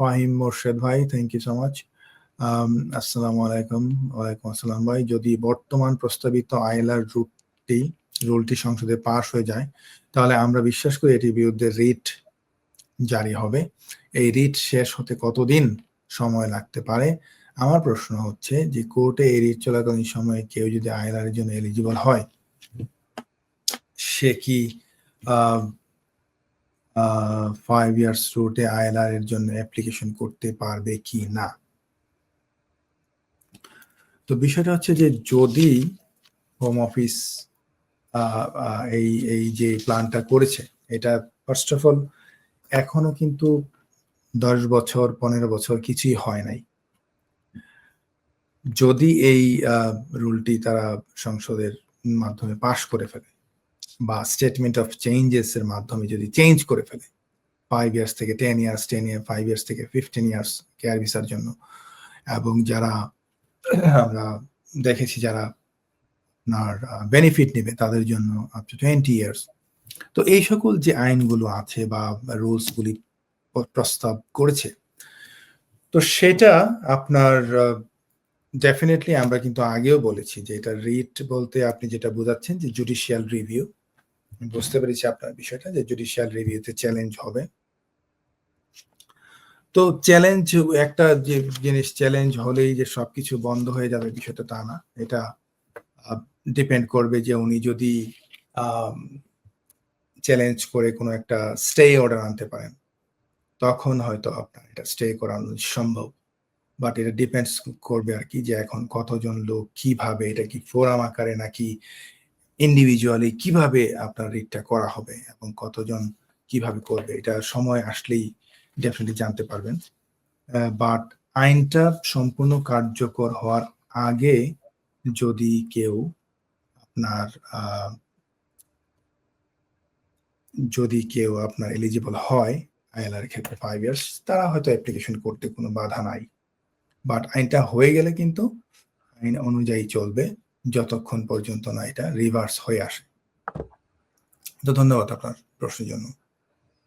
ফাহিম মোর্শেদ ভাই thank you so much আসসালামু আলাইকুম, ওয়ালাইকুম আসসালাম ভাই। যদি বর্তমান প্রস্তাবিত আইলার রুটটি, রুলটি সংসদে পাশ হয়ে যায়, তাহলে আমরা বিশ্বাস করি এটির বিরুদ্ধে রিট জারি হবে। এই রিট শেষ হতে কতদিন সময় লাগতে পারে? আমার প্রশ্ন হচ্ছে যে, কোর্টে এই রিট চলাকালীন সময়ে কেউ যদি আইলার জন্য এলিজিবল হয়, সে কি ফাইভ ইয়ার্স রুটে আইএলআর এর জন্য অ্যাপ্লিকেশন করতে পারবে কি না? তো বিষয়টা হচ্ছে যে যদি হোম অফিস এই এই যে প্ল্যানটা করেছে, এটা ফার্স্ট অফ অল এখনও কিন্তু দশ বছর, পনেরো বছর কিছুই হয় নাই। যদি এই রুলটি তারা সংসদের মাধ্যমে পাশ করে ফেলে বা স্টেটমেন্ট অফ চেঞ্জেস এর মাধ্যমে যদি চেঞ্জ করে ফেলে ফাইভ ইয়ার্স থেকে ten years ten year five years থেকে ফিফটিন ইয়ার্স কেয়ার ভিসার জন্য। এবং যারা, আমরা দেখেছি যারা আপনার বেনিফিট নেবে তাদের জন্য আপ টু টোয়েন্টি ইয়ার্স তো এই সকল যে আইনগুলো আছে বা রুলসগুলি প্রস্তাব করেছে, তো সেটা আপনার ডেফিনেটলি আমরা কিন্তু আগেও বলেছি যে এটা রিট বলতে আপনি যেটা বোঝাচ্ছেন যে জুডিশিয়াল রিভিউ বুঝতে পেরেছি আপনার বিষয়টা যে জুডিশিয়াল রিভিউতে চ্যালেঞ্জ হবে। তো চ্যালেঞ্জ একটা যে জিনিস চ্যালেঞ্জ হলেই যে সবকিছু বন্ধ হয়ে যাবে বিষয়টা তা না। এটা ডিপেন্ড করবে যে উনি যদি চ্যালেঞ্জ করে কোনো একটা স্টে অর্ডার আনতে পারেন, তখন হয়তো আপনার এটা স্টে করানো সম্ভব। বাট এটা ডিপেন্ডস করবে আর কি যে এখন কতজন লোক, কীভাবে, এটা কি ফোরাম আকারে নাকি ইন্ডিভিজুয়ালি কীভাবে আপনার রিটটা করা হবে এবং কতজন কীভাবে করবে? এটা সময় আসলেই ডেফিনেটলি জানতে পারবেন। বাট আইনটা সম্পূর্ণ কার্যকর হওয়ার আগে যদি কেউ আপনার যদি কেউ আপনার এলিজিবল হয় আইএলআর ক্ষেত্রে ফাইভ ইয়ার্স তারা হয়তো অ্যাপ্লিকেশন করতে কোনো বাধা নাই। বাট আইনটা হয়ে গেলে কিন্তু আইন অনুযায়ী চলবে। যতক্ষণ পর্যন্ত না এটা রিভার্স হয়ে আসে। তো ধন্যবাদ আপনার প্রশ্নের জন্য।